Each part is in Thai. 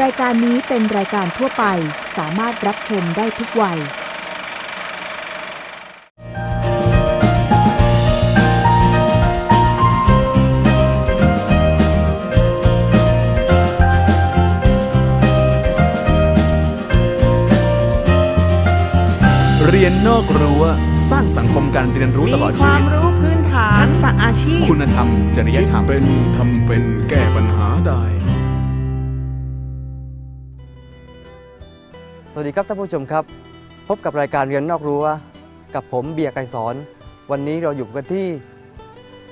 รายการนี้เป็นรายการทั่วไปสามารถรับชมได้ทุกวัย เรียนนอกรั้วสร้างสังคมการเรียนรู้ตลอดมีคชีวาวิมตรู้พื้นฐานทักษะอาชีพ คุณธรรม จริยคิดธรรม เป็นทำเป็นแก้ปัญหาได้ สวัสดีครับท่านผู้ชมครับ พบกับรายการเรียนนอกรั้วกับผมเบียร์ไกรสอน วันนี้เราอยู่กันที่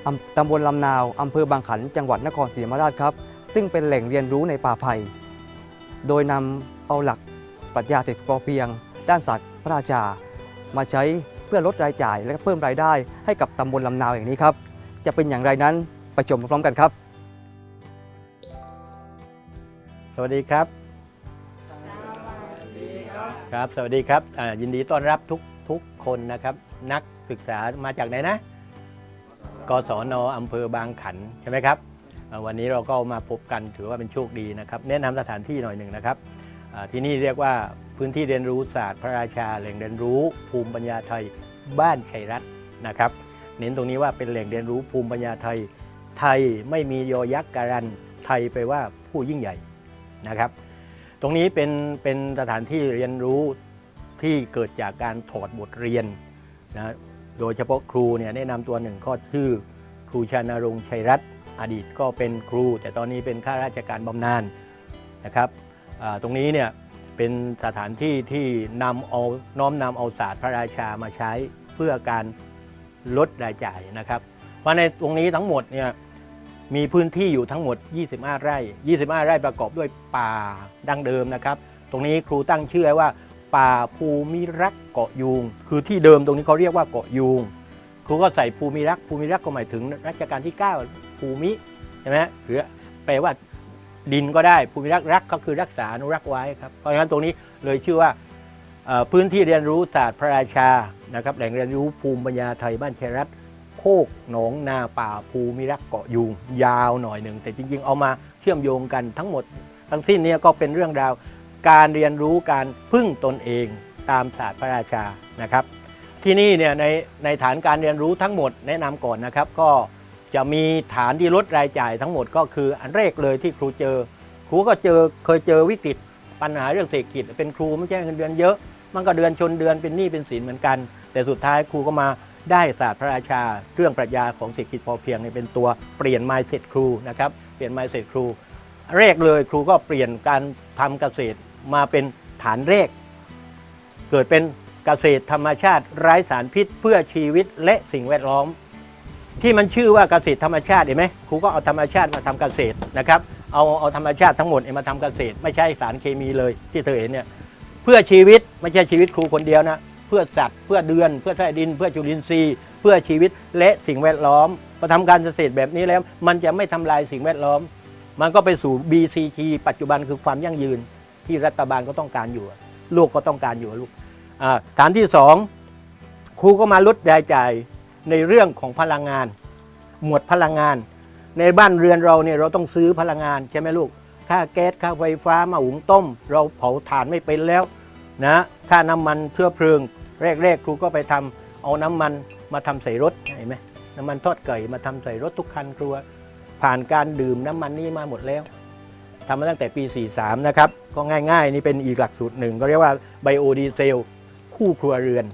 อำตำบลลำนาวอำเภอบางขัน จังหวัดนครศรีธรรมราชครับ ซึ่งเป็นแหล่งเรียนรู้ในป่าไผ่โดยนำเอาหลักปรัชญาเศรษฐกิจพอเพียง ด้านศาสตร์พระราชา มาใช้เพื่อลดรายจ่ายและเพิ่มรายได้ให้กับตำบลลำนาวอย่างนี้ครับ จะเป็นอย่างไรนั้นไปชมพร้อมกันครับ สวัสดีครับ ครับ สวัสดีครับอ่ายินดีต้อนรับทุกทุกคนนะครับ นักศึกษามาจากไหนนะ กศนอำเภอบางขันใช่ไหมครับ วันนี้เราก็มาพบกันถือว่าเป็นโชคดีนะครับ แนะนำสถานที่หน่อยหนึ่งนะครับ ที่นี่เรียกว่าพื้นที่เรียนรู้ศาสตร์พระราชา แหล่งเรียนรู้ภูมิปัญญาไทยบ้านชัยรัตน์นะครับ เน้นตรงนี้ว่าเป็นแหล่งเรียนรู้ภูมิปัญญาไทย ไทยไม่มียอยักษ์การัน ไทยไปว่าผู้ยิ่งใหญ่นะครับ ตรงนี้เป็นเป็นสถานที่เรียนรู้ที่เกิดจากการถอดบทเรียนนะโดยเฉพาะครูเนี่ยแนะนำตัวหนึ่งข้อชื่อ ครูชานรงชัยรัตน์อดีตก็เป็นครู แต่ตอนนี้เป็นข้าราชการบำนาญนะครับตรงนี้เนี่ยเป็นสถานที่ที่นำเอาน้อมนำเอาศาสตร์พระราชามาใช้เพื่อการลดรายจ่ายนะครับเพราในตรงนี้ทั้งหมดเนี่ย มีพื้นที่อยู่ทั้งหมด 25 ไร่ 25 ไร่ประกอบด้วยป่าดั้งเดิมนะครับ ตรงนี้ครูตั้งชื่อไว้ว่า ป่าภูมิรักเกาะยูง คือที่เดิมตรงนี้เขาเรียกว่าเกาะยูง ครูก็ใส่ภูมิรัก ภูมิรักก็หมายถึงรัชกาลที่ 9 ภูมิใช่ไหมหรือแปลว่าดินก็ได้ ภูมิรักรักก็คือรักษาอนุรักษ์ไว้ครับ เพราะฉะนั้นตรงนี้เลยชื่อว่าพื้นที่เรียนรู้ศาสตร์พระราชา นะครับ แหล่งเรียนรู้ภูมิปัญญาไทยบ้านเชรัต โคกหนองนาป่าภูมิรักเกาะยูงยาวหน่อยหนึ่ง แต่จริง ๆ เอามาเชื่อมโยงกันทั้งหมด ทั้งสิ้นเนี่ยก็เป็นเรื่องราว การเรียนรู้การพึ่งตนเองตามศาสตร์พระราชานะครับ ที่นี่เนี่ยในในฐานการเรียนรู้ทั้งหมดแนะนำก่อนนะครับ ก็จะมีฐานที่ลดรายจ่ายทั้งหมดก็คืออันแรกเลยที่ครูเจอ ครูก็เจอเคยเจอวิกฤตปัญหาเรื่องเศรษฐกิจเป็นครูไม่ใช่เงินเดือนเยอะ มันก็เดือนชนเดือนเป็นหนี้เป็นสินเหมือนกัน แต่สุดท้ายครูก็มา ได้ศาสตร์พระราชา เครื่องปรัชญาของเศรษฐกิจพอเพียงเนี่ยเป็นตัวเปลี่ยน mindset ครูนะครับเปลี่ยน mindset ครูแรกเลยครูก็เปลี่ยนการทำเกษตรมาเป็นฐานแรก เกิดเป็นเกษตรธรรมชาติไร้สารพิษเพื่อชีวิตและสิ่งแวดล้อม ที่มันชื่อว่าเกษตรธรรมชาติเห็นไหมครูก็เอาธรรมชาติมาทำเกษตรนะครับเอาเอาธรรมชาติทั้งหมดมาทำเกษตร ไม่ใช่สารเคมีเลยที่เธอเห็นเนี่ยเพื่อชีวิตไม่ใช่ชีวิตครูคนเดียวนะ เพื่อสัตว์เพื่อเดือน เพื่อแท้ดิน เพื่อจุลินทรีย์ เพื่อชีวิตและสิ่งแวดล้อมพอทำการเกษตรแบบนี้แล้ว มันจะไม่ทำลายสิ่งแวดล้อม มันก็ไปสู่ BCG ปัจจุบันคือความยั่งยืนที่รัฐบาลก็ต้องการอยู่โลกก็ต้องการอยู่ลูกฐานที่สองครูก็มาลดรายจ่ายในเรื่องของพลังงาน หมวดพลังงาน ในบ้านเรือนเราเนี่ยเราต้องซื้อพลังงานใช่ไหมลูกค่าแก๊สค่าไฟฟ้ามาหุงต้ม เราเผาถ่านไม่เป็นแล้วนะค่าน้ำมันเชื้อเพลิง แรกๆ ครูก็ไปทำเอาน้ำมันมาทำใส่รถเห็นไหมน้ำมันทอดไก่มาทำใส่รถทุกคันครัว ผ่านการดื่มน้ำมันนี้มาหมดแล้วทำมาตั้งแต่ปี 43 นะครับ ก็ง่ายๆ นี่เป็นอีกหลักสูตรหนึ่ง ก็เรียกว่าไบโอดีเซล คู่ครัวเรือน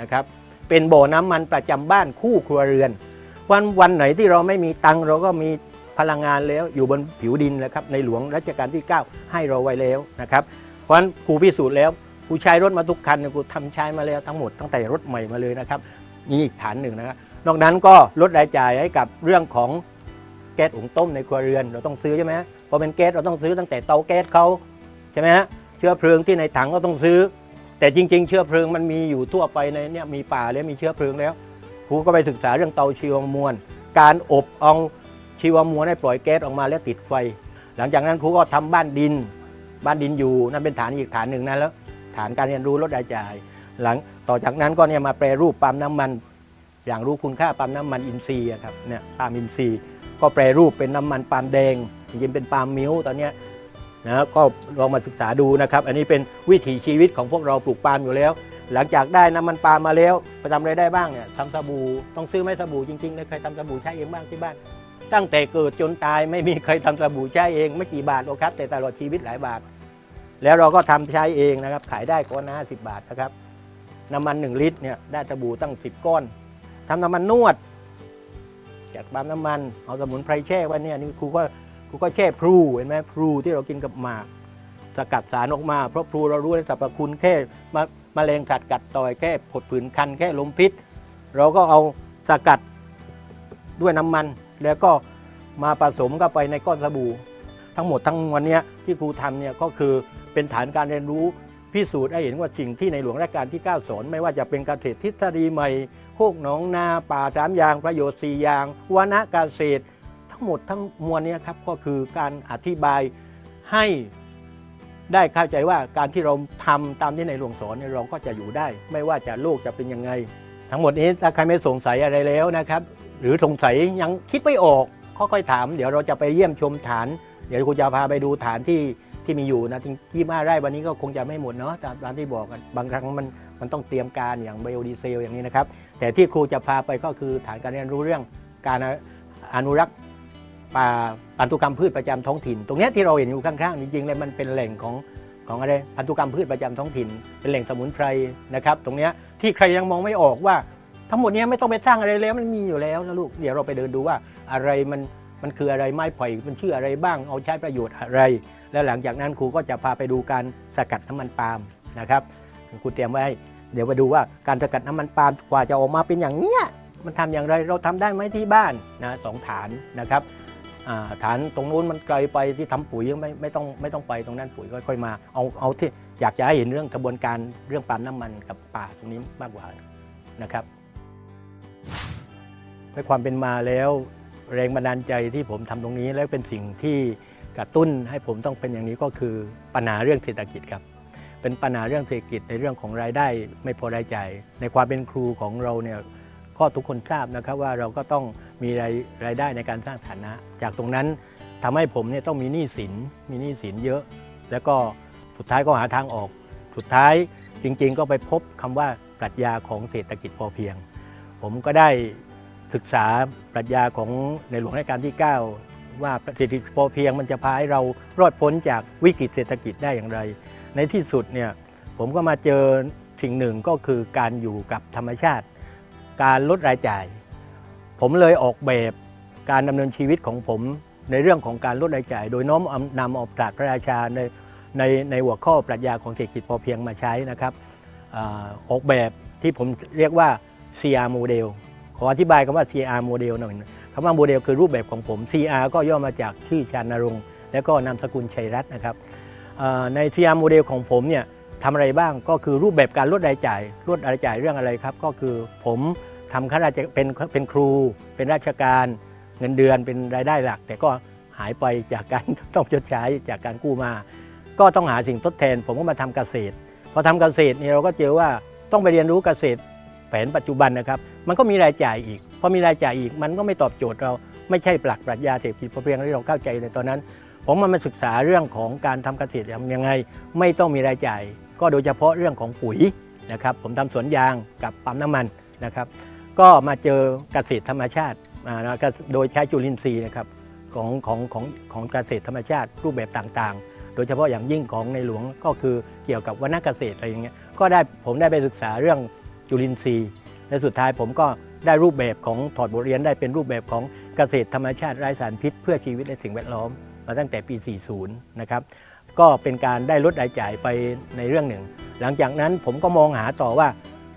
นะครับ เป็นบ่อน้ำมันประจำบ้านคู่ครัวเรือน วันวันไหนที่เราไม่มีตังเราก็มีพลังงานแล้วอยู่บนผิวดินนะครับในหลวงรัชกาลที่ 9 ให้เราไว้แล้วนะครับ เพราะฉะนั้นครูพิสูจน์แล้ว ครูใช้รถมาทุกคันเนี่ยกูทำใช้มาแล้วทั้งหมดตั้งแต่รถใหม่มาเลยนะครับนี่อีกฐานหนึ่งนะครับนอกนั้นก็ลดรายจ่ายให้กับเรื่องของแก๊สหุงต้มในครัวเรือนเราต้องซื้อใช่ไหมพอเป็นแก๊สเราต้องซื้อตั้งแต่เตาแก๊สเขาใช่ไหมฮะเชื้อเพลิงที่ในถังก็ต้องซื้อ แต่จริง ๆ เชื้อเพลิงมันมีอยู่ทั่วไปในเนี่ยมีป่าแล้วมีเชื้อเพลิงแล้วครูก็ไปศึกษาเรื่องเตาชีวมวล การอบเอาชีวมวลให้ปล่อยแก๊สออกมาแล้วติดไฟ หลังจากนั้นครูก็ทำบ้านดิน บ้านดินอยู่นั่นเป็นฐานอีกฐานหนึ่งนะแล้ว ฐานการเรียนรู้ลดรายจ่าย หลังต่อจากนั้นก็เนี่ยมาแปรรูปปั๊มน้ำมัน อย่างรู้คุณค่าปั๊มน้ำมันอินทรีย์ครับเนี่ยปาล์มอินทรีย์ ก็แปรรูปเป็นน้ำมันปาล์มแดงจริงๆเป็นปาล์มมิ้วตอนนี้นะก็ลองมาศึกษาดูนะครับ อันนี้เป็นวิถีชีวิตของพวกเราปลูกปาล์มอยู่แล้ว หลังจากได้น้ำมันปาล์มมาแล้วไปทำอะไรได้บ้างเนี่ยทำสบู่ต้องซื้อไหมสบู่จริงๆเลยใครทำสบู่ใช้เองบ้างที่บ้าน ตั้งแต่เกิดจนตายไม่มีใครทำสบู่ใช้เองไม่กี่บาทหรอกครับ แต่ตลอดชีวิตหลายบาท แล้วเราก็ทำใช้เองนะครับ ขายได้ก้อนละ50บาทนะครับ น้ำมัน 1 ลิตรเนี่ยได้สบู่ตั้ง 10 ก้อนทำน้ำมันนวด จากปั๊มน้ำมันเอาสมุนไพรแช่ไว้เนี่ยนี่ครูก็ครูก็แช่พลูเห็นไหมพลูที่เรากินกับหมากสกัดสารออกมา เพราะพลูเรารู้ในสรรพคุณแค่มาแมลงสัตว์กัดต่อยแค่ผดผื่นคันแค่ลมพิษ เราก็เอาสกัดด้วยน้ำมัน แล้วก็มาผสมเข้าไปในก้อนสบู่ ทั้งหมดทั้งวลเนี้ยที่ครูทำเนี่ยก็คือ เป็นฐานการเรียนรู้พิสูจน์ให้เห็นว่าสิ่งที่ในหลวงรัชกาลที่ 9 สอน ไม่ว่าจะเป็นเกษตรทฤษฎีใหม่โคกหนองนาป่าสามยาง ประโยชน์สี่ยางวนาเกษตร ทั้งหมดทั้งมวลนี้ครับก็คือการอธิบายให้ได้เข้าใจว่าการที่เราทำตามที่ในหลวงสอนเนี่ยเราก็จะอยู่ได้ ไม่ว่าจะโลกจะเป็นยังไง ทั้งหมดนี้ถ้าใครไม่สงสัยอะไรแล้วนะครับ หรือสงสัยยังคิดไม่ออกค่อยๆถาม เดี๋ยวเราจะไปเยี่ยมชมฐาน เดี๋ยวครูจะพาไปดูฐานที่ ที่มีอยู่นะที่มาไร่วันนี้ก็คงจะไม่หมดเนาะตามตามที่บอกกันบางครั้งมันมันต้องเตรียมการอย่างไบโอดีเซลอย่างนี้นะครับ แต่ที่ครูจะพาไปก็คือฐานการเรียนรู้เรื่องการอนุรักษ์ป่าพันธุกรรมพืชประจำท้องถิ่น ตรงนี้ที่เราเห็นอยู่ข้างๆจริงๆเลยมันเป็นแหล่งของของอะไรพันธุกรรมพืชประจำท้องถิ่น เป็นแหล่งสมุนไพรนะครับ ตรงนี้ที่ใครยังมองไม่ออกว่า ทั้งหมดนี้ไม่ต้องไปสร้างอะไรแล้วมันมีอยู่แล้วนะลูกเดี๋ยวเราไปเดินดูว่าอะไรมันมันคืออะไรไม้ไผ่มันชื่ออะไรบ้างเอาใช้ประโยชน์อะไร แล้วหลังจากนั้นครูก็จะพาไปดูการสกัดน้ำมันปาล์มนะครับครูเตรียมไว้ให้เดี๋ยวไปดูว่าการสกัดน้ำมันปาล์มกว่าจะออกมาเป็นอย่างเนี้ยมันทำอย่างไรเราทำได้ไหมที่บ้านนะสองฐานนะครับฐานตรงนู้นมันไกลไปที่ทำปุ๋ยไม่ไม่ต้องไม่ต้องไปตรงนั้นปุ๋ยค่อยๆมาเอาเอาที่อยากจะให้เห็นเรื่องกระบวนการเรื่องปาล์มน้ำมันกับป่าตรงนี้มากกว่านะครับด้วยความเป็นมาแล้วแรงบันดาลใจที่ผมทำตรงนี้แล้วเป็นสิ่งที่ กระตุ้นให้ผมต้องเป็นอย่างนี้ก็คือปัญหาเรื่องเศรษฐกิจครับ เป็นปัญหาเรื่องเศรษฐกิจในเรื่องของรายได้ไม่พอรายจ่ายในความเป็นครูของเราเนี่ยก็ทุกคนทราบนะครับว่าเราก็ต้องมีรายรายได้ในการสร้างฐานะ จากตรงนั้นทำให้ผมเนี่ยต้องมีหนี้สินมีหนี้สินเยอะ แล้วก็สุดท้ายก็หาทางออก สุดท้ายจริงๆ ก็ไปพบคำว่าปรัชญาของเศรษฐกิจพอเพียง ผมก็ได้ศึกษาปรัชญาของในหลวงรัชกาลที่ 9 ว่าเศรษฐกิจพอเพียงมันจะพาให้เรารอดพ้นจากวิกฤตเศรษฐกิจได้อย่างไร ในที่สุดเนี่ยผมก็มาเจอสิ่งหนึ่งก็คือการอยู่กับธรรมชาติ การลดรายจ่าย ผมเลยออกแบบการดำเนินชีวิตของผมในเรื่องของการลดรายจ่าย โดยน้อมนำเออกปราชญ์พระราชาในในในหัวข้อปรัชญาของเศรษฐกิจพอเพียงมาใช้นะครับออกแบบที่ผมเรียกว่า CR โมเดลขออธิบายคำว่า CR โมเดลหน่อย คำว่าโมเดลคือรูปแบบของผม CR ก็ย่อมาจากชื่อชานรงค์และก็นามสกุลชัยรัตน์นะครับใน CR โมเดลของผมเนี่ยทำอะไรบ้างก็คือรูปแบบการลดรายจ่ายลดรายจ่ายเรื่องอะไรครับ ก็คือผมทำข้าราชเป็นเป็นครู เป็นราชการเงินเดือนเป็นรายได้หลัก แต่ก็หายไปจากการต้องชดใช้จากการกู้มา ก็ต้องหาสิ่งทดแทน ผมก็มาทำเกษตรพอทำเกษตรเนี่ยเราก็เจอว่าต้องไปเรียนรู้เกษตรแผนปัจจุบันนะครับ มันก็มีรายจ่ายอีก พอมีรายจ่ายอีกมันก็ไม่ตอบโจทย์เราไม่ใช่ปลักปรัชญาเศรษฐกิจพอเพียงที่เราเข้าใจในตอนนั้น ผมมามาศึกษาเรื่องของการทำเกษตรทำยังไง ไม่ต้องมีรายจ่าย ก็โดยเฉพาะเรื่องของปุ๋ยนะครับ ผมทำสวนยางกับปั๊มน้ำมันนะครับ ก็มาเจอเกษตรธรรมชาติอ่าก็โดยใช้จุลินทรีย์นะครับของของของของเกษตรธรรมชาติรูปแบบต่างๆ โดยเฉพาะอย่างยิ่งของในหลวงก็คือเกี่ยวกับวรรณเกษตรอะไรอย่างเงี้ยก็ได้ผมได้ไปศึกษาเรื่องจุลินทรีย์และสุดท้ายผมก็ ได้รูปแบบของถอดบทเรียนได้เป็นรูปแบบของเกษตรธรรมชาติไร้สารพิษ เพื่อชีวิตและสิ่งแวดล้อม มาตั้งแต่ปี 40 นะครับ ก็เป็นการได้ลดรายจ่ายไปในเรื่องหนึ่ง หลังจากนั้นผมก็มองหาต่อว่า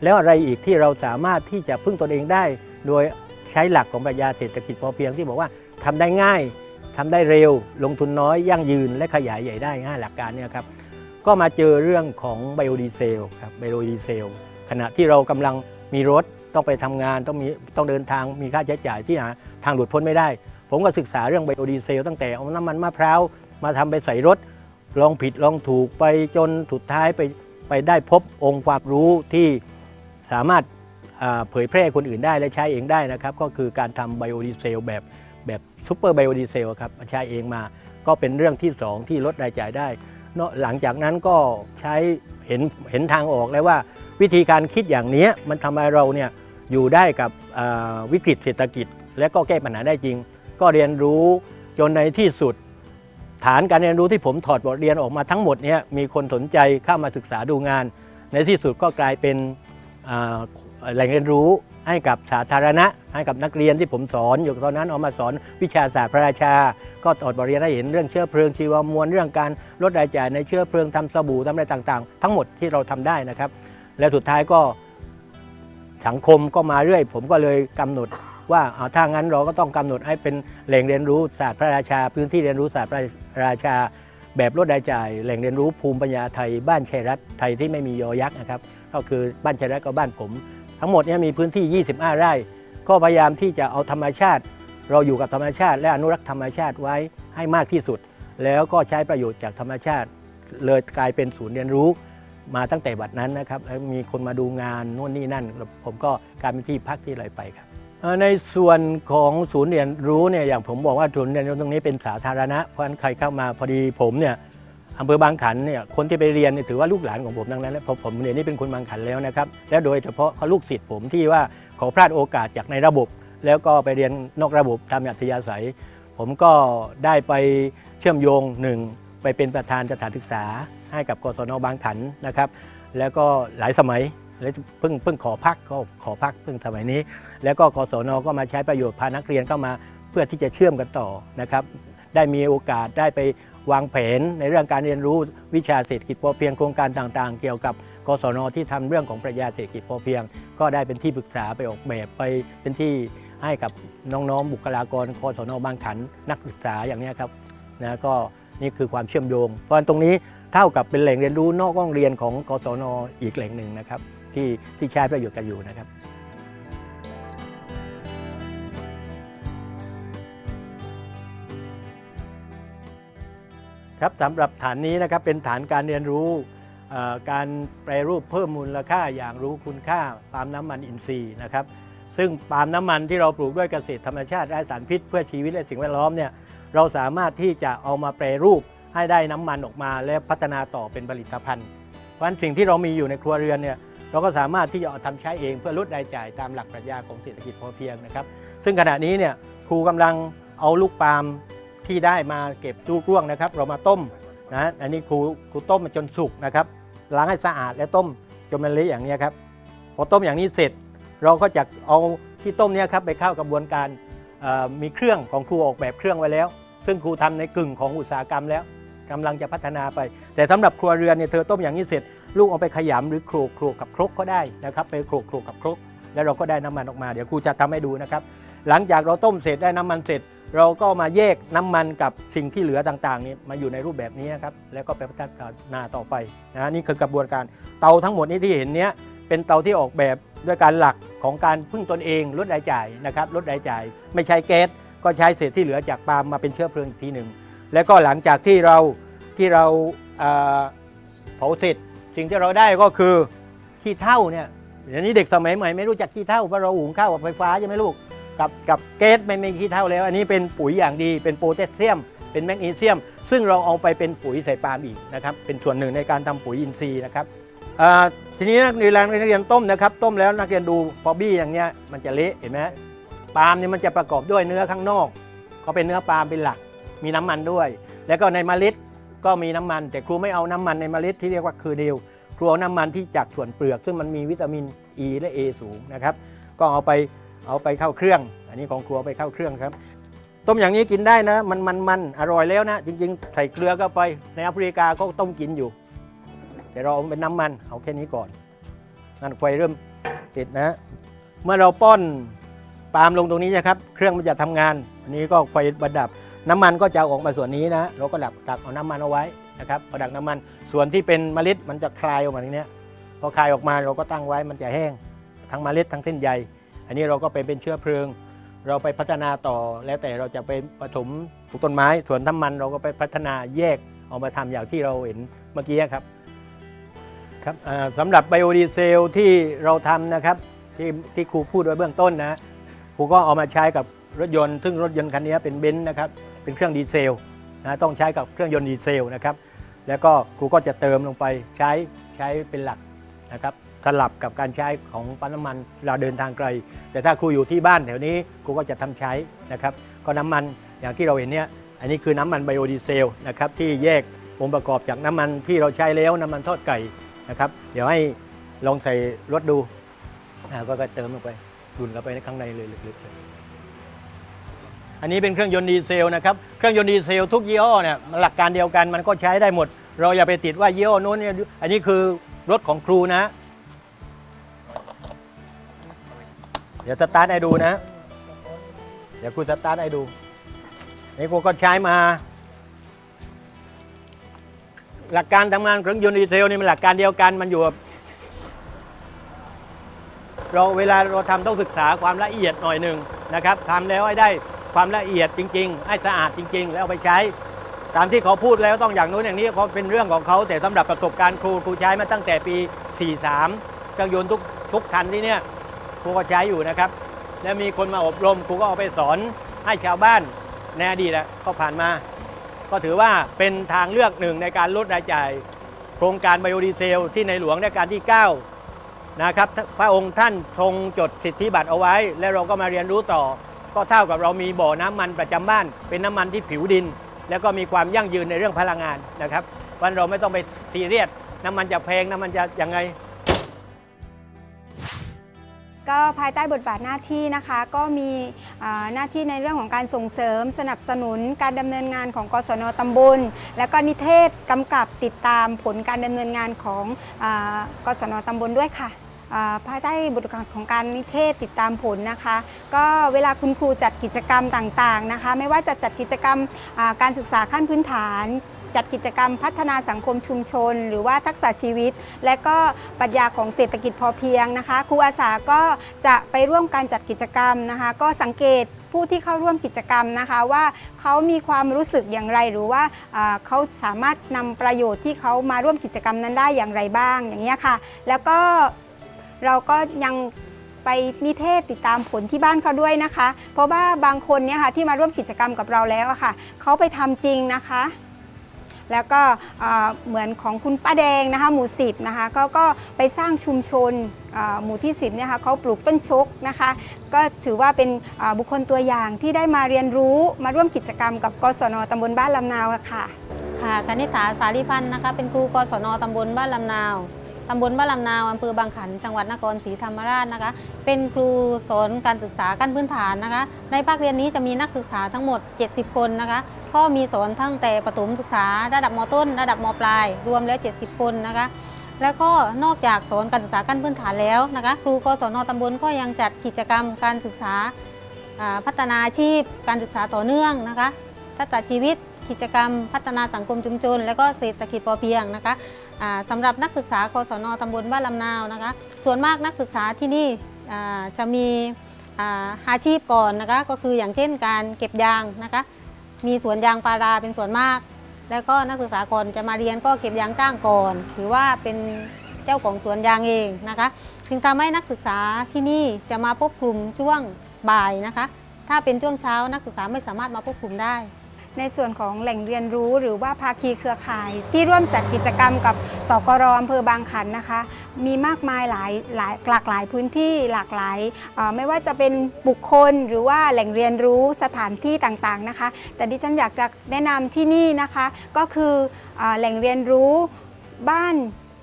แล้วอะไรอีกที่เราสามารถที่จะพึ่งตนเองได้ โดยใช้หลักของปรัชญาเศรษฐกิจพอเพียงที่บอกว่าทำได้ง่ายทำได้เร็ว ลงทุนน้อยยั่งยืนและขยายใหญ่ได้ห้ายหลักการเนี่ยครับก็มาเจอเรื่องของไบโอดีเซลครับไบโอดีเซลขณะที่เรากำลังมีรถ ต้องไปทำงานต้องมีต้องเดินทางมีค่าใช้จ่ายที่หาทางหลุดพ้นไม่ได้ ผมก็ศึกษาเรื่องไบโอดีเซลตั้งแต่เอาน้ำมันมะพร้าวมาทำไปใส่รถ ลองผิดลองถูกไปจนสุดท้ายไปไปได้พบองค์ความรู้ที่สามารถาเผยแพร่คนอื่นได้และใช้เองได้นะครับ ก็คือการทำไบโอดีเซลแบบแบบซูเปอร์ไบโอดีเซลครับใช้เองมาก็เป็นเรื่องที่สองที่ลดรายจ่ายได้เนอะหลังจากนั้นก็ใช้เห็นเห็นทางออกแล้วว่า วิธีการคิดอย่างนี้มันทำให้เราเนี่ย อยู่ได้กับวิกฤตเศรษฐกิจ และก็แก้ปัญหาได้จริง ก็เรียนรู้จนในที่สุด ฐานการเรียนรู้ที่ผมถอดบทเรียนออกมาทั้งหมดเนี่ยมีคนสนใจเข้ามาศึกษาดูงาน ในที่สุดก็กลายเป็นแหล่งเรียนรู้ให้กับสาธารณะ ให้กับนักเรียนที่ผมสอน อยู่ตอนนั้นเอามาสอนวิชาศาสตร์พระราชา ก็ถอดบทเรียนให้เห็นเรื่องเชื้อเพลิงชีวมวลเรื่องการลดรายจ่ายในเชื้อเพลิงทำสบู่ทำอะไรต่างๆ ทั้งหมดที่เราทำได้นะครับ และสุดท้ายก็ สังคมก็มาเรื่อย ผมก็เลยกำหนดว่าเอาถ้างั้นเราก็ต้องกำหนดให้เป็นแหล่งเรียนรู้ศาสตร์พระราชา พื้นที่เรียนรู้ศาสตร์พระราชา แบบลดรายจ่าย แหล่งเรียนรู้ภูมิปัญญาไทย บ้านชัยรัตน์ไทยที่ไม่มียอยักษ์นะครับก็คือบ้านชัยรัตน์กับบ้านผม ทั้งหมดเนี้มีพื้นที่ 25 ไร่ ก็พยายามที่จะเอาธรรมชาติ เราอยู่กับธรรมชาติ และอนุรักษ์ธรรมชาติไว้ให้มากที่สุด แล้วก็ใช้ประโยชน์จากธรรมชาติ เลยกลายเป็นศูนย์เรียนรู้ มาตั้งแต่บัดนั้นนะครับแล้วมีคนมาดูงานโน่นนี่นั่น ผมก็กายเป็นที่พักที่อะไรไปครับในส่วนของศูนย์เรียนรู้เนี่ยอย่างผมบอกว่าศูนย์เรียนรู้ตรงนี้เป็นสาธารณะเพราะฉะนั้นใครเข้ามาพอดีผมเนี่ยอำเภอบางขันเนี่ยคนที่ไปเรียนเนี่ยถือว่าลูกหลานของผมทั้งนั้นและเพราะผมเรียนนี่เป็นคนบางขันแล้วนะครับและโดยเฉพาะเขาลูกศิษย์ผมที่ว่าขอพลาดโอกาสจากในระบบ แล้วก็ไปเรียนนอกระบบตามอัธยาศัย ผมก็ได้ไปเชื่อมโยงหนึ่งไปเป็นประธานสถานศึกษา ให้กับกศนบางขันนะครับ แล้วก็หลายสมัยแล้วเพิ่งเพิ่งขอพักก็ขอพักเพิ่งสมัยนี้ แล้วก็กศนก็มาใช้ประโยชน์พานักเรียนเข้ามาเพื่อที่จะเชื่อมกันต่อนะครับ ได้มีโอกาสได้ไปวางแผนในเรื่องการเรียนรู้วิชาเศรษฐกิจพอเพียงโครงการต่างๆ เกี่ยวกับกศนที่ทำเรื่องของปรัชญาเศรษฐกิจพอเพียง ก็ได้เป็นที่ปรึกษาไปออกแบบไปเป็นที่ให้กับน้องๆบุคลากรกศนบางขันนักศึกษาอย่างนี้ครับนะก็นี่คือความเชื่อมโยง เพราะฉะนั้นตรงนี้ เท่ากับเป็นแหล่งเรียนรู้นอกห้องเรียนของกศนอีกแหล่งหนึ่งนะครับที่ที่ใช้ประโยชน์กันอยู่นะครับครับสำหรับฐานนี้นะครับเป็นฐานการเรียนรู้การแปรรูปเพิ่มมูลค่าอย่างรู้คุณค่าปาล์มน้ำมันอินทรีย์นะครับ ซึ่งปาล์มน้ำมันที่เราปลูกด้วยเกษตรธรรมชาติไร้สารพิษ เพื่อชีวิตและสิ่งแวดล้อมเนี่ยเราสามารถที่จะเอามาแปรรูป ให้ได้น้ำมันออกมาและพัฒนาต่อเป็นผลิตภัณฑ์ เพราะฉะนั้นสิ่งที่เรามีอยู่ในครัวเรือนเนี่ยเราก็สามารถที่จะเอาทำใช้เองเพื่อลดรายจ่ายตามหลักปรัชญาของเศรษฐกิจพอเพียงนะครับ ซึ่งขณะนี้เนี่ยครูกำลังเอาลูกปาล์มที่ได้มาเก็บลูกร่วงนะครับ เรามาต้มนะอันนี้ครูครูต้มมาจนสุกนะครับล้างให้สะอาดแล้วต้มจนมันเละอย่างนี้ครับพอต้มอย่างนี้เสร็จ เราก็จะเอาที่ต้มเนี่ยครับไปเข้ากระบวนการมีเครื่องของครูออกแบบเครื่องไว้แล้ว ซึ่งครูทำในกึ่งของอุตสาหกรรมแล้ว กำลังจะพัฒนาไป แต่สำหรับครัวเรือนเนี่ยเธอต้มอย่างนี้เสร็จ ลูกเอาไปขยำหรือโขลกโขลกกับครกก็ได้นะครับไปโขลกโขลกกับครก แล้วเราก็ได้น้ำมันออกมาเดี๋ยวครูจะทำให้ดูนะครับ หลังจากเราต้มเสร็จได้น้ำมันเสร็จ เราก็มาแยกน้ำมันกับสิ่งที่เหลือต่างๆนี้มาอยู่ในรูปแบบนี้นะครับแล้วก็ไปพัฒนาต่อไปนะนี่คือกระบวนการเตาทั้งหมดนี้ที่เห็นเนี้ยเป็นเตาที่ออกแบบด้วยการหลักของการพึ่งตนเองลดรายจ่ายนะครับลดรายจ่าย ไม่ใช้แก๊สก็ใช้เศษที่เหลือจากปาล์มมาเป็นเชื้อเพลิงอีกทีหนึ่ง แล้วก็หลังจากที่เราที่เราเอ่อเผาเสร็จสิ่งที่เราได้ก็คือขี้เถ้าเนี่ยเดี๋ยวนี้เด็กสมัยใหม่ไม่รู้จักขี้เถ้าเพราะเราหุงข้าวกับไฟฟ้าใช่ไหมลูกกับกับแก๊สไม่ไม่ขี้เถ้าแล้ว อันนี้เป็นปุ๋ยอย่างดีเป็นโพแทสเซียม เป็นแมกนีเซียม ซึ่งเราเอาไปเป็นปุ๋ยใส่ปาล์มอีกนะครับเป็นส่วนหนึ่งในการทำปุ๋ยอินทรีย์นะครับทีนี้นักเรียนนักเรียนต้มนะครับ ต้มแล้วนักเรียนดูพอบี้อย่างเนี้ยมันจะเละเห็นไหมปาล์มเนี่ยมันจะประกอบด้วยเนื้อข้างนอกเขาเป็นเนื้อปาล์มเป็นหลัก มีน้ำมันด้วย แล้วก็ในเมล็ดก็มีน้ำมัน แต่ครูไม่เอาน้ำมันในเมล็ดที่เรียกว่าคือเดียวครัวน้ำมันที่จากส่วนเปลือก ซึ่งมันมีวิตามิน E และ A สูงนะครับ ก็เอาไปเอาไปเข้าเครื่อง อันนี้ของครัวเอาไปเข้าเครื่องครับ ต้มอย่างนี้กินได้นะ มันมันมันอร่อยแล้วนะ จริง ๆ ใส่เกลือก็ไปในแอฟริกาก็ต้มกินอยู่ แต่เราเป็นน้ำมันเอาแค่นี้ก่อนนั่นไฟเริ่มติดนะ เมื่อเราป้อนปาล์มลงตรงนี้นะครับ เครื่องมันจะทำงาน อันนี้ก็ไฟประดับ น้ำมันก็จะออกมาส่วนนี้นะเราก็ดักตักเอาน้ำมันเอาไว้นะครับพอดักน้ำมันส่วนที่เป็นเมล็ดมันจะคลายออกมาอย่างนี้พอคลายออกมาเราก็ตั้งไว้มันจะแห้ง ทั้งเมล็ดทั้งเส้นใยอันนี้เราก็ไปเป็นเชื้อเพลิง เราไปพัฒนาต่อแล้วแต่เราจะไปผสมปลูกต้นไม้ส่วนน้ำมันเราก็ไปพัฒนาแยกเอามาทำอย่างที่เราเห็นเมื่อกี้ครับครับสำหรับไบโอดีเซลที่เราทำนะครับที่ที่ครูพูดไว้เบื้องต้นนะครูก็เอามาใช้กับ รถยนต์ ซึ่งรถยนต์คันนี้เป็นเบนซ์นะครับ เป็นเครื่องดีเซลนะต้องใช้กับเครื่องยนต์ดีเซลนะครับ แล้วก็ครูก็จะเติมลงไปใช้ใช้เป็นหลักนะครับสลับกับการใช้ของปั๊มน้ำมันเราเดินทางไกล แต่ถ้าครูอยู่ที่บ้านแถวนี้ครูก็จะทำใช้นะครับ ก็น้ำมันอย่างที่เราเห็นเนี่ยอันนี้คือน้ำมันไบโอดีเซลนะครับที่แยกองค์ประกอบจากน้ำมันที่เราใช้แล้วน้ำมันทอดไก่นะครับเดี๋ยวให้ลองใส่รถดูก็เติมลงไปดุนเข้าไปในข้างในเลยลึกๆเลย อันนี้เป็นเครื่องยนต์ดีเซลนะครับ เครื่องยนต์ดีเซลทุกยี่ห้อเนี่ยหลักการเดียวกันมันก็ใช้ได้หมด เราอย่าไปติดว่ายี่ห้อนู้นเนี่ยอันนี้คือรถของครูนะ เดี๋ยวสตาร์ทให้ดูนะ เดี๋ยวครูสตาร์ทให้ดูนี่ครูก็ใช้มา หลักการทำงานเครื่องยนต์ดีเซลนี่มันหลักการเดียวกันมันอยู่กับเราเวลาเราทำต้องศึกษาความละเอียดหน่อยหนึ่งนะครับทำแล้วให้ได้ ความละเอียดจริง ๆ ให้สะอาดจริง ๆ แล้วเอาไปใช้ ตามที่เขาพูดแล้วต้องอย่างนู้นอย่างนี้เขาเป็นเรื่องของเขาแต่สำหรับประสบการณ์ครูครูใช้มาตั้งแต่ปี 43เครื่องยนต์ทุกทุกคันที่เนี่ยครูก็ใช้อยู่นะครับ แล้วมีคนมาอบรมครูก็เอาไปสอนให้ชาวบ้านในอดีตอะเขาผ่านมา ก็ถือว่าเป็นทางเลือกหนึ่งในการลดรายจ่าย โครงการไบโอดีเซล ที่ในหลวงรัชกาลที่ 9 นะครับ พระองค์ท่านทรงจดสิทธิบัตรเอาไว้ แล้วเราก็มาเรียนรู้ต่อ ก็เท่ากับเรามีบ่อน้ำมันประจำบ้าน เป็นน้ำมันที่ผิวดิน แล้วก็มีความยั่งยืนในเรื่องพลังงานนะครับวันเราไม่ต้องไปซีเรียสน้ำมันจะแพงน้ำมันจะยังไง ก็ภายใต้บทบาทหน้าที่นะคะ ก็มีหน้าที่ในเรื่องของการส่งเสริม สนับสนุนการดำเนินงานของกศนตำบล และก็นิเทศกำกับติดตามผลการดำเนินงานของอกศนตำบลด้วยค่ะ ภายใต้บทบาทของการนิเทศติดตามผลนะคะ ก็เวลาคุณครูจัดกิจกรรมต่างๆนะคะ ไม่ว่าจะจัดกิจกรรมการศึกษาขั้นพื้นฐานจัดกิจกรรมพัฒนาสังคมชุมชน หรือว่าทักษะชีวิต และก็ปรัชญาของเศรษฐกิจพอเพียงนะคะ ครูอาสาก็จะไปร่วมการจัดกิจกรรมนะคะ ก็สังเกตผู้ที่เข้าร่วมกิจกรรมนะคะว่าเขามีความรู้สึกอย่างไรหรือว่าเขาสามารถนำประโยชน์ที่เขามาร่วมกิจกรรมนั้นได้อย่างไรบ้างอย่างนี้ค่ะ แล้วก็ เราก็ยังไปนิเทศติดตามผลที่บ้านเขาด้วยนะคะ เพราะว่าบางคนเนี่ยค่ะที่มาร่วมกิจกรรมกับเราแล้วอะค่ะเขาไปทำจริงนะคะ แล้วก็เหมือนของคุณป้าแดงนะคะ หมู่10นะคะก็ก็ไปสร้างชุมชนหมู่ที่10เนี่ยค่ะเขาปลูกต้นชกนะคะ ก็ถือว่าเป็นบุคคลตัวอย่างที่ได้มาเรียนรู้มาร่วมกิจกรรมกับกศนตำบลบ้านลำนาวค่ะค่ะคณิษฐาสาริพันธ์นะคะเป็นครูกศนตำบลบ้านลำนาว ตำบลบ้านลำนาวอำเภอบางขัน จังหวัดนครศรีธรรมราชนะคะ เป็นครูสอนการศึกษาขั้นพื้นฐานนะคะ ในภาคเรียนนี้จะมีนักศึกษาทั้งหมด 70 คนนะคะ ก็มีสอนตั้งแต่ประถมศึกษา ระดับมต้น ระดับมปลาย รวมแล้ว 70 คนนะคะแล้วก็นอกจากสอนการศึกษาขั้นพื้นฐานแล้วนะคะครูกศนตำบลก็ยังจัดกิจกรรมการศึกษาพัฒนาอาชีพ การศึกษาต่อเนื่องนะคะทักษะชีวิต กิจกรรม พัฒนาสังคมชุมชน และก็เศรษฐกิจพอเพียงนะคะ สำหรับนักศึกษากศนตำบลบ้านลำนาวนะคะ ส่วนมากนักศึกษาที่นี่จะมีอาชีพก่อนนะคะก็คืออย่างเช่นการเก็บยางนะคะมีสวนยางพาราเป็นส่วนมาก แล้วก็นักศึกษาก่อนจะมาเรียนก็เก็บยางจ้างก่อน ถือว่าเป็นเจ้าของสวนยางเองนะคะถึงทำให้นักศึกษาที่นี่จะมาพบกลุ่มช่วงบ่ายนะคะ ถ้าเป็นช่วงเช้านักศึกษาไม่สามารถมาพบกลุ่มได้ ในส่วนของแหล่งเรียนรู้หรือว่าภาคีเครือข่าย ที่ร่วมจัดกิจกรรมกับสกรอำเภอบางขันนะคะ มีมากมายหลายหลายหลากหลายพื้นที่หลากหลาย ไม่ว่าจะเป็นบุคคลหรือว่าแหล่งเรียนรู้สถานที่ต่างๆนะคะ แต่ดิฉันอยากจะแนะนำที่นี่นะคะ ก็คืออแหล่งเรียนรู้บ้าน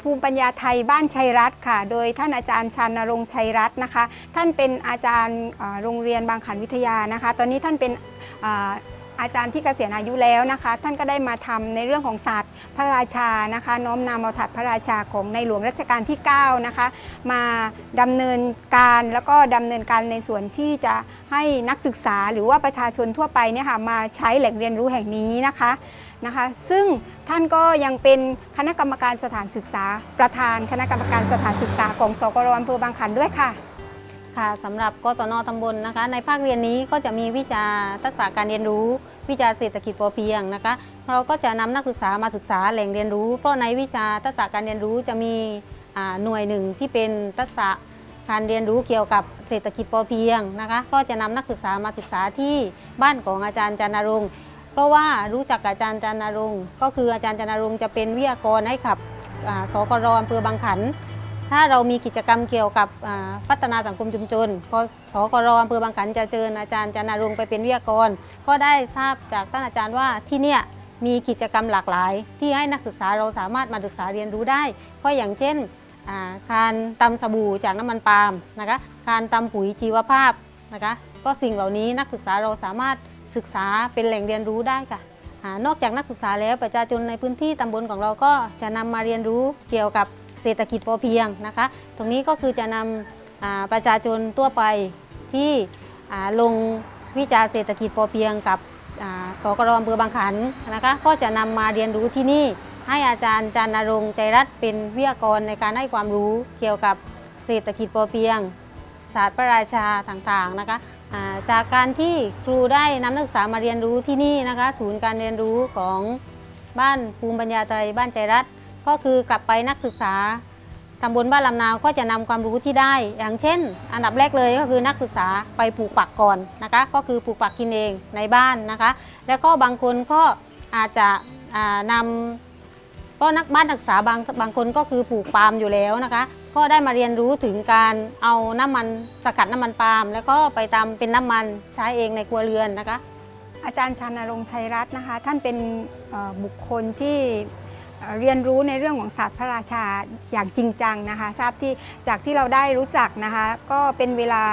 ภูมิปัญญาไทยบ้านชัยรัตน์ค่ะ โดยท่านอาจารย์ชันนรงชัยรัตน์นะคะ ท่านเป็นอาจารย์โรงเรียนบางขันวิทยานะคะ ตอนนี้ท่านเป็น อาจารย์ที่เกษียณอายุแล้วนะคะ ท่านก็ได้มาทำในเรื่องของศาสตร์พระราชานะคะ น้อมนำเอาถัดพระราชาของในหลวงรัชกาลที่9นะคะมาดำเนินการแล้วก็ดำเนินการในส่วนที่จะให้นักศึกษาหรือว่าประชาชนทั่วไปเนี่ยค่ะมาใช้แหล่งเรียนรู้แห่งนี้นะคะนะคะ ซึ่งท่านก็ยังเป็นคณะกรรมการสถานศึกษาประธานคณะกรรมการสถานศึกษาของสกรอำเภอบางขันด้วยค่ะ ค่ะสำหรับกศนตำบลนะคะ ในภาคเรียนนี้ก็จะมีวิชาทักษะการเรียนรู้ วิชาเศรษฐกิจพอเพียงนะคะ เราก็จะนำนักศึกษามาศึกษาแหล่งเรียนรู้ เพราะในวิชาทักษะการเรียนรู้จะมีหน่วยหนึ่งที่เป็นทักษะการเรียนรู้เกี่ยวกับเศรษฐกิจพอเพียงนะคะ ก็จะนำนักศึกษามาศึกษาที่บ้านของอาจารย์จันนรงค์เพราะว่ารู้จักอาจารย์จันนารงค์ก็คืออาจารย์จันนารงค์จะเป็นวิทยากรให้กับสกรอำเภอบางขัน ถ้าเรามีกิจกรรมเกี่ยวกับพัฒนาสังคมชุมชนก็สกรอำเภอบางขันจะเชิญอาจารย์จันนารงไปเป็นวิทยากร ก็ได้ทราบจากท่านอาจารย์ว่าที่เนี่ยมีกิจกรรมหลากหลาย ที่ให้นักศึกษาเราสามารถมาศึกษาเรียนรู้ได้ ก็อย่างเช่นการตำสบู่จากน้ำมันปาล์มนะคะการตำปุ๋ยชีวภาพนะคะก็สิ่งเหล่านี้นักศึกษาเราสามารถศึกษาเป็นแหล่งเรียนรู้ได้ค่ะอ่านอกจากนักศึกษาแล้วประชาชนในพื้นที่ตำบลของเราก็จะนำมาเรียนรู้เกี่ยวกับ เศรษฐกิจพอเพียงนะคะ ตรงนี้ก็คือจะนำอ่าประชาชนทั่วไปที่ลงวิจารเศรษฐกิจพอเพียงกับสกรอำเภอบางขันนะคะก็จะนำมาเรียนรู้ที่นี่ ให้อาจารย์จันนรงใจรัตน์เป็นวิทยากรในการให้ความรู้เกี่ยวกับเศรษฐกิจพอเพียง ศาสตร์พระราชาต่างๆนะคะจากการที่ครูได้นำนักศึกษามาเรียนรู้ที่นี่นะคะ ศูนย์การเรียนรู้ของบ้านภูมิปัญญาไทยบ้านใจรัฐ ก็คือกลับไปนักศึกษาตำบลบ้านลำนาวก็จะนำความรู้ที่ได้ อย่างเช่น อันดับแรกเลยก็คือนักศึกษาไปปลูกปักก่อนนะคะ ก็คือปลูกปักกินเองในบ้านนะคะ แล้วก็บางคนก็อาจจะอ่านำเพราะนักบ้านนักศึกษาบางบางคนก็คือปลูกปาล์มอยู่แล้วนะคะ ก็ได้มาเรียนรู้ถึงการเอาน้ำมันสกัดน้ำมันปาล์มแล้วก็ไปทำเป็นน้ำมันใช้เองในครัวเรือนนะคะ อาจารย์ชานรงชัยรัตน์นะคะ ท่านเป็นบุคคลที่ เรียนรู้ในเรื่องของศาสตร์พระราชาอย่างจริงจังนะคะ ทราบที่จากที่เราได้รู้จักนะคะ ก็เป็นเวลา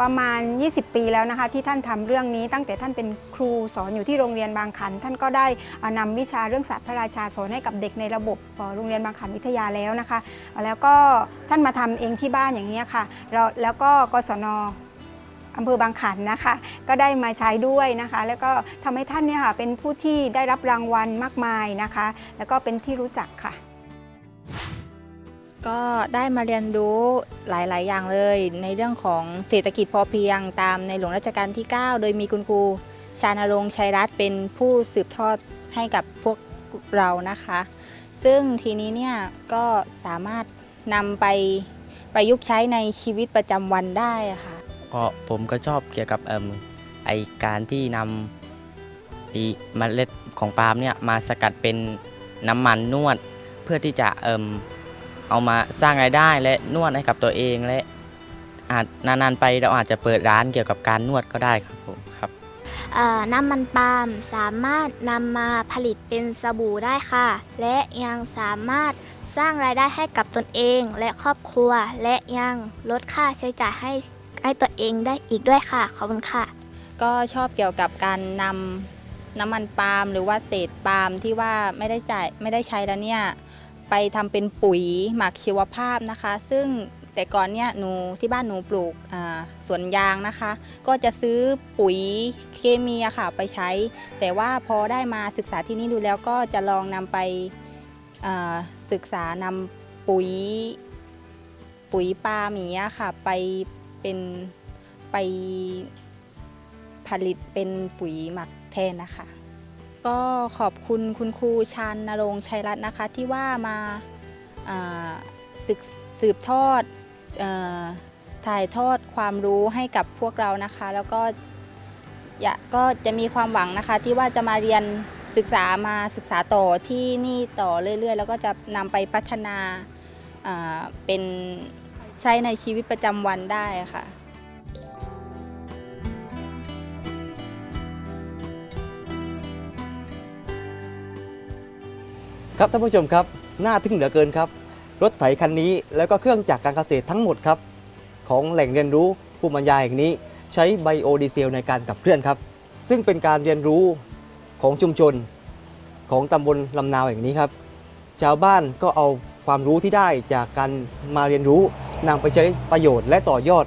ประมาณ 20 ปีแล้วนะคะ ที่ท่านทำเรื่องนี้ตั้งแต่ท่านเป็นครูสอนอยู่ที่โรงเรียนบางขัน ท่านก็ได้เอ่อนำวิชาเรื่องศาสตร์พระราชาสอนให้กับเด็กในระบบโรงเรียนบางขันวิทยาแล้วนะคะ แล้วก็ท่านมาทำเองที่บ้านอย่างนี้ค่ะแล้วก็กศน อำเภอบางขันนะคะ ก็ได้มาใช้ด้วยนะคะ แล้วก็ทำให้ท่านเนี่ยค่ะเป็นผู้ที่ได้รับรางวัลมากมายนะคะ แล้วก็เป็นที่รู้จักค่ะ ก็ได้มาเรียนรู้หลาย ๆ อย่างเลย ในเรื่องของเศรษฐกิจพอเพียงตามในหลวงรัชกาลที่ 9 โดยมีคุณครูชานรงค์ชัยรัตน์เป็นผู้สืบทอดให้กับพวกเรานะคะ ซึ่งทีนี้เนี่ยก็สามารถนำไปประยุกต์ใช้ในชีวิตประจำวันได้อะ ค่ะก็ผมก็ชอบเกี่ยวกับเอ่มไอการที่นำไอเมล็ดของปาล์มเนี่ยมาสกัดเป็นน้ำมันนวด เพื่อที่จะเอ่มเอามาสร้างรายได้และนวดให้กับตัวเองและอาจนานๆไปเราอาจจะเปิดร้านเกี่ยวกับการนวดก็ได้ครับผมครับน้ำมันปาล์มสามารถนำมาผลิตเป็นสบู่ได้ค่ะ และยังสามารถสร้างรายได้ให้กับตนเองและครอบครัว และยังลดค่าใช้จ่ายให้ ให้ตัวเองได้อีกด้วยค่ะ ขอบคุณค่ะ ก็ชอบเกี่ยวกับการนำน้ำมันปาล์มหรือว่าเศษปาล์มที่ว่าไม่ได้จ่ายไม่ได้ใช้แล้วเนี่ยไปทำเป็นปุ๋ยหมักชีวภาพนะคะ ซึ่งแต่ก่อนเนี่ยหนูที่บ้านหนูปลูกสวนยางนะคะ ก็จะซื้อปุ๋ยเคมีอะค่ะไปใช้ แต่ว่าพอได้มาศึกษาที่นี่ดูแล้วก็จะลองนำไปศึกษานำปุ๋ยปุ๋ยปาล์มอย่างเงี้ยค่ะ ไป เป็นไปผลิตเป็นปุ๋ยหมักแทนนะคะ ก็ขอบคุณคุณครูชานนรงชัยรัตน์นะคะที่ว่ามาาศึกสืบทอดอถ่ายทอดความรู้ให้กับพวกเรานะคะ แล้วก็อยากก็จะมีความหวังนะคะที่ว่าจะมาเรียนศึกษามาศึกษาต่อที่นี่ต่อเรื่อยๆ แล้วก็จะนำไปพัฒนาาเป็น ใช้ในชีวิตประจำวันได้ค่ะ ครับท่านผู้ชมครับน่าทึ่งเหลือเกินครับ รถไถคันนี้แล้วก็เครื่องจักรการเกษตรทั้งหมดครับ ของแหล่งเรียนรู้ภูมิปัญญาแห่งนี้ ใช้ไบโอดีเซลในการขับเคลื่อนครับ ซึ่งเป็นการเรียนรู้ของชุมชนของตำบลลำนาวแห่งนี้ครับ ชาวบ้านก็เอาความรู้ที่ได้จากการมาเรียนรู้ นำไปใช้ประโยชน์และต่อยอด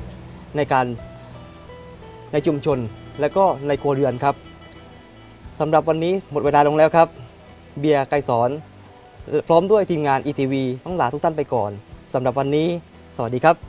ในการในชุมชนและก็ในครัวเรือนครับสำหรับวันนี้หมดเวลาลงแล้วครับ เบียร์ไกรสอน พร้อมด้วยทีมงาน ETV ต้องลาทุกท่านไปก่อนสำหรับวันนี้ สวัสดีครับ